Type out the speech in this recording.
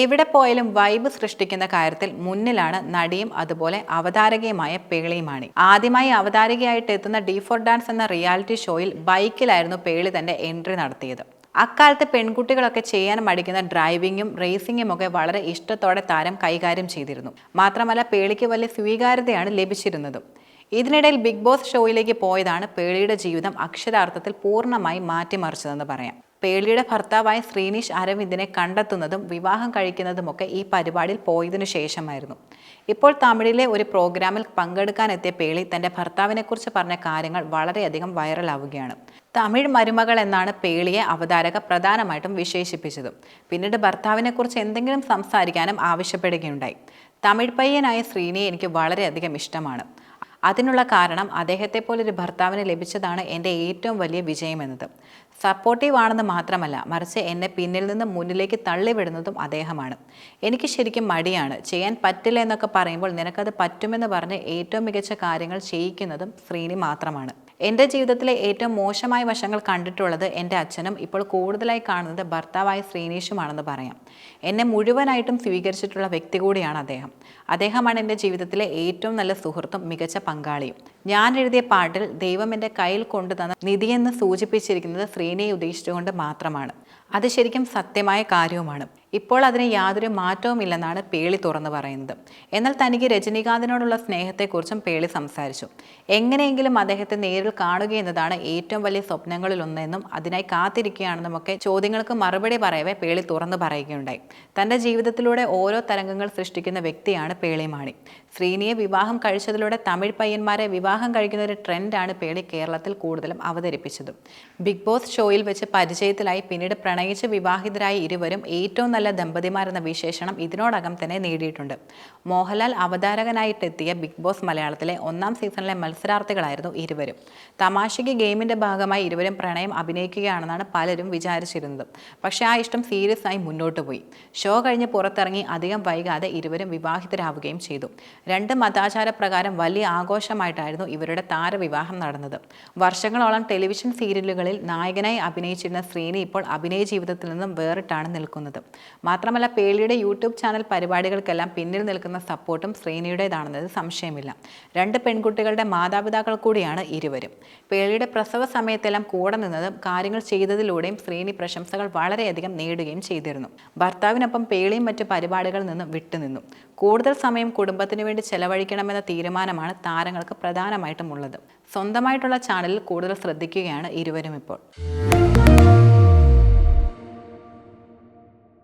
എവിടെ പോയാലും വൈബ് സൃഷ്ടിക്കുന്ന കാര്യത്തിൽ മുന്നിലാണ് നടിയും അതുപോലെ അവതാരകയുമായ പേളിയുമാണി. ആദ്യമായി അവതാരകയായിട്ട് എത്തുന്ന ഡി ഫോർ ഡാൻസ് എന്ന റിയാലിറ്റി ഷോയിൽ ബൈക്കിലായിരുന്നു പേളി തന്റെ എൻട്രി നടത്തിയത്. അക്കാലത്ത് പെൺകുട്ടികളൊക്കെ ചെയ്യാൻ മടിക്കുന്ന ഡ്രൈവിങ്ങും റേസിംഗും ഒക്കെ വളരെ ഇഷ്ടത്തോടെ താരം കൈകാര്യം ചെയ്തിരുന്നു. മാത്രമല്ല പേളിക്ക് വലിയ സ്വീകാര്യതയാണ് ലഭിച്ചിരുന്നത്. ഇതിനിടയിൽ ബിഗ് ബോസ് ഷോയിലേക്ക് പോയതാണ് പേളിയുടെ ജീവിതം അക്ഷരാർത്ഥത്തിൽ പൂർണമായി മാറ്റിമറിച്ചതെന്ന് പറയാം. പേളിയുടെ ഭർത്താവായ ശ്രീനിഷ് അരവിന്ദിനെ കണ്ടെത്തുന്നതും വിവാഹം കഴിക്കുന്നതുമൊക്കെ ഈ പരിപാടിയിൽ പോയതിനു ശേഷമായിരുന്നു. ഇപ്പോൾ തമിഴിലെ ഒരു പ്രോഗ്രാമിൽ പങ്കെടുക്കാനെത്തിയ പേളി തന്റെ ഭർത്താവിനെക്കുറിച്ച് പറഞ്ഞ കാര്യങ്ങൾ വളരെയധികം വൈറലാവുകയാണ്. തമിഴ് മരുമകൾ എന്നാണ് പേളിയെ അവതാരക പ്രധാനമായിട്ടും വിശേഷിപ്പിച്ചത്. പിന്നീട് ഭർത്താവിനെക്കുറിച്ച് എന്തെങ്കിലും സംസാരിക്കാനും ആവശ്യപ്പെടുകയുണ്ടായി. തമിഴ് പയ്യനായ ശ്രീനിയെ എനിക്ക് വളരെയധികം ഇഷ്ടമാണ്. അതിനുള്ള കാരണം അദ്ദേഹത്തെ പോലൊരു ഭർത്താവിന് ലഭിച്ചതാണ് എന്റെ ഏറ്റവും വലിയ വിജയമെന്നത് സപ്പോർട്ടീവ് ആണെന്ന് മാത്രമല്ല മറിച്ച് എന്നെ പിന്നിൽ നിന്ന് മുന്നിലേക്ക് തള്ളിവിടുന്നതും അദ്ദേഹമാണ്. എനിക്ക് ശരിക്കും മടിയാണ്. ചെയ്യാൻ പറ്റില്ല എന്നൊക്കെ പറയുമ്പോൾ നിനക്കത് പറ്റുമെന്ന് പറഞ്ഞ് ഏറ്റവും മികച്ച കാര്യങ്ങൾ ചെയ്യിക്കുന്നതും ശ്രീനി മാത്രമാണ്. എന്റെ ജീവിതത്തിലെ ഏറ്റവും മോശമായ വശങ്ങൾ കണ്ടിട്ടുള്ളത് എന്റെ അച്ഛനും ഇപ്പോൾ കൂടുതലായി കാണുന്നത് ഭർത്താവായ ശ്രീനീഷുമാണെന്ന് പറയാം. എന്നെ മുഴുവനായിട്ടും സ്വീകരിച്ചിട്ടുള്ള വ്യക്തി കൂടിയാണ് അദ്ദേഹം. അദ്ദേഹമാണ് എന്റെ ജീവിതത്തിലെ ഏറ്റവും നല്ല സുഹൃത്തും മികച്ച പങ്കാളിയും. ഞാൻ എഴുതിയ പാട്ടിൽ ദൈവം എന്റെ കയ്യിൽ കൊണ്ടുതന്ന നിധിയെന്ന് സൂചിപ്പിച്ചിരിക്കുന്നത് ശ്രീനിയെ ഉദ്ദേശിച്ചുകൊണ്ട് മാത്രമാണ്. അത് ശരിക്കും സത്യമായ കാര്യവുമാണ്. ഇപ്പോൾ അതിന് യാതൊരു മാറ്റവുമില്ലെന്നാണ് പേളി തുറന്നു പറയുന്നത്. എന്നാൽ തനിക്ക് രജനീകാന്തിനോടുള്ള സ്നേഹത്തെക്കുറിച്ചും പേളി സംസാരിച്ചു. എങ്ങനെയെങ്കിലും അദ്ദേഹത്തെ നേരിൽ കാണുക എന്നതാണ് ഏറ്റവും വലിയ സ്വപ്നങ്ങളിലൊന്നെന്നും അതിനായി കാത്തിരിക്കുകയാണെന്നും ഒക്കെ ചോദ്യങ്ങൾക്ക് മറുപടി പറയവേ പേളി തുറന്നു പറയുകയുണ്ടായി. തന്റെ ജീവിതത്തിലൂടെ ഓരോ തരംഗങ്ങൾ സൃഷ്ടിക്കുന്ന വ്യക്തിയാണ് പേളിമാണി ശ്രീനിയെ വിവാഹം കഴിച്ചതിലൂടെ തമിഴ് പയ്യന്മാരെ വിവാഹം കഴിക്കുന്ന ഒരു ട്രെൻഡാണ് പേളി കേരളത്തിൽ കൂടുതലും അവതരിപ്പിച്ചത്. ബിഗ് ബോസ് ഷോയിൽ വെച്ച് പരിചയത്തിലായി പിന്നീട് പ്രണയിച്ച് വിവാഹിതരായ ഇരുവരും ഏറ്റവും നല്ല ദമ്പതിമാരെന്ന വിശേഷണം ഇതിനോടകം തന്നെ നേടിയിട്ടുണ്ട്. മോഹൻലാൽ അവതാരകനായിട്ടെത്തിയ ബിഗ് ബോസ് മലയാളത്തിലെ ഒന്നാം സീസണിലെ മത്സരാർത്ഥികളായിരുന്നു ഇരുവരും. തമാശയ്ക്ക് ഗെയിമിന്റെ ഭാഗമായി ഇരുവരും പ്രണയം അഭിനയിക്കുകയാണെന്നാണ് പലരും വിചാരിച്ചിരുന്നത്. പക്ഷേ ആ ഇഷ്ടം സീരിയസ് ആയി മുന്നോട്ട് പോയി. ഷോ കഴിഞ്ഞ് പുറത്തിറങ്ങി അധികം വൈകാതെ ഇരുവരും വിവാഹിതരാവുകയും ചെയ്തു. രണ്ട് മതാചാര പ്രകാരം വലിയ ആഘോഷമായിട്ടായിരുന്നു ഇവരുടെ താരവിവാഹം നടന്നത്. വർഷങ്ങളോളം ടെലിവിഷൻ സീരിയലുകളിൽ നായകനായി അഭിനയിച്ചിരുന്ന ശ്രീനി ഇപ്പോൾ അഭിനയ ജീവിതത്തിൽ നിന്നും വേറിട്ടാണ് നിൽക്കുന്നത്. മാത്രമല്ല പേളിയുടെ യൂട്യൂബ് ചാനൽ പരിപാടികൾക്കെല്ലാം പിന്നിൽ നിൽക്കുന്ന സപ്പോർട്ടും ശ്രീനിയുടേതാണെന്നത് സംശയമില്ല. രണ്ട് പെൺകുട്ടികളുടെ മാതാപിതാക്കൾ കൂടിയാണ് ഇരുവരും. പേളിയുടെ പ്രസവ സമയത്തെല്ലാം കൂടെ നിന്നതും കാര്യങ്ങൾ ചെയ്തതിലൂടെയും ശ്രീനി പ്രശംസകൾ വളരെയധികം നേടുകയും ചെയ്തിരുന്നു. ഭർത്താവിനൊപ്പം പേളിയും മറ്റു പരിപാടികളിൽ നിന്നും വിട്ടുനിന്നു കൂടുതൽ സമയം കുടുംബത്തിന് വേണ്ടി ചെലവഴിക്കണമെന്ന തീരുമാനമാണ് താരങ്ങൾക്ക് പ്രധാനമായിട്ടും ഉള്ളത്. സ്വന്തമായിട്ടുള്ള ചാനലിൽ കൂടുതൽ ശ്രദ്ധിക്കുകയാണ് ഇരുവരും ഇപ്പോൾ.